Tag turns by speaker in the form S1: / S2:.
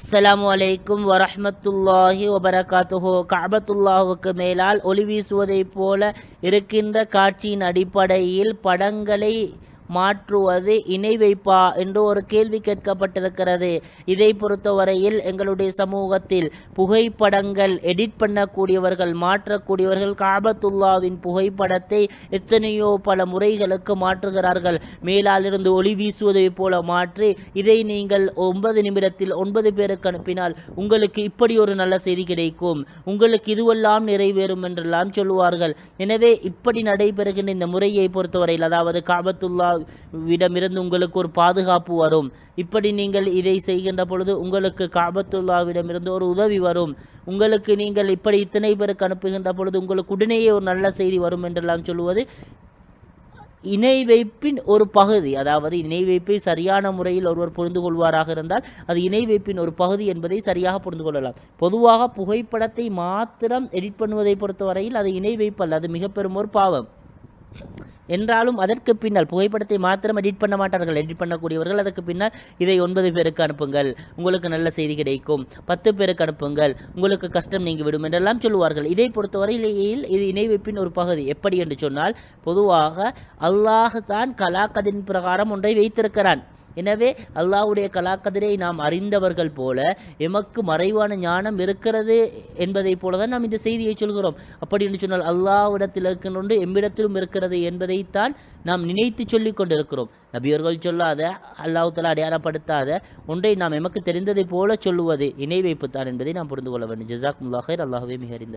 S1: அஸ்லாம் வலைக்கும் வரமத்துல்லாஹி வபரகாத்துஹோ. கஅபத்துல்லாஹுக்கு மேலால் ஒளி வீசுவதைப் போல இருக்கின்ற காட்சியின் அடிப்படையில் படங்களை மாற்றுவது இணை வைப்பா என்று ஒரு கேள்வி கேட்கப்பட்டிருக்கிறது. இதை பொறுத்தவரையில் எங்களுடைய சமூகத்தில் புகைப்படங்கள் எடிட் பண்ணக்கூடியவர்கள் மாற்றக்கூடியவர்கள் காபத்துல்லாவின் புகைப்படத்தை எத்தனையோ பல முறைகளுக்கு மாற்றுகிறார்கள். மேலாலிருந்து ஒளி வீசுவதை போல மாற்றி இதை நீங்கள் ஒன்பது நிமிடத்தில் ஒன்பது பேருக்கு அனுப்பினால் உங்களுக்கு இப்படி ஒரு நல்ல செய்தி கிடைக்கும். உங்களுக்கு இதுவெல்லாம் நிறைவேறும் என்றெல்லாம் சொல்லுவார்கள். எனவே இப்படி நடைபெறுகின்ற இந்த முறையை பொறுத்தவரையில் அதாவது காபத்துல்லா விடமிருந்து உங்களுக்கு ஒரு பாதுகாப்பு வரும். இப்படி நீங்கள் இதை செய்கின்ற பொழுது உங்களுக்கு காபத்துல்லாவிடமிருந்து ஒரு உதவி வரும். உங்களுக்கு நீங்கள் இப்படி இத்தனை பேருக்கு அனுப்புகின்ற பொழுது உங்களுக்கு உடனேயே ஒரு நல்ல செய்தி வரும் என்றெல்லாம் சொல்லுவது இணை வைப்பின் ஒரு பகுதி. அதாவது இணை வைப்பை சரியான முறையில் ஒருவர் புரிந்து கொள்வாராக இருந்தால் அது இணை வைப்பின் ஒரு பகுதி என்பதை சரியாக புரிந்து கொள்ளலாம். பொதுவாக புகைப்படத்தை மாத்திரம் எடிட் பண்ணுவதை பொறுத்தவரையில் அது இணை வைப்பு அல்ல அது மிக பெரும் ஒரு பாவம். என்றாலும் அதற்கு பின்னால் புகைப்படத்தை மாத்திரம் எடிட் பண்ண மாட்டார்கள். எடிட் பண்ணக்கூடியவர்கள் அதற்கு பின்னால் இதை ஒன்பது பேருக்கு அனுப்புங்கள். உங்களுக்கு நல்ல செய்தி கிடைக்கும். பத்து பேருக்கு அனுப்புங்கள். உங்களுக்கு கஷ்டம் நீங்கி விடும் என்றெல்லாம் சொல்லுவார்கள். இதை பொறுத்தவரையில் இது இணைவைப்பின் ஒரு பகுதி. எப்படி என்று சொன்னால் பொதுவாக அல்லாஹ் தான் கலாக்கதின் பிரகாரம் ஒன்றை வைத்திருக்கிறான். எனவே அல்லாவுடைய கலாக்கதிரை நாம் அறிந்தவர்கள் போல எமக்கு மறைவான ஞானம் இருக்கிறது என்பதைப் போல தான் நாம் இந்த செய்தியை சொல்கிறோம். அப்படி என்று சொன்னால் அல்லாவிடத்தில் இருக்கின்ற எம்மிடத்திலும் இருக்கிறது என்பதைத்தான் நாம் நினைத்து சொல்லி கொண்டிருக்கிறோம். நபியர்கள் சொல்லாத அல்லாஹ் தலா அடையாளப்படுத்தாத ஒன்றை நாம் எமக்கு தெரிந்ததைப் போல சொல்லுவது இணை வைப்புத்தான் என்பதை நாம் புரிந்து கொள்ள வேண்டும். ஜசாக் முல்லாஹர் அல்லாஹுவே மிக அறிந்த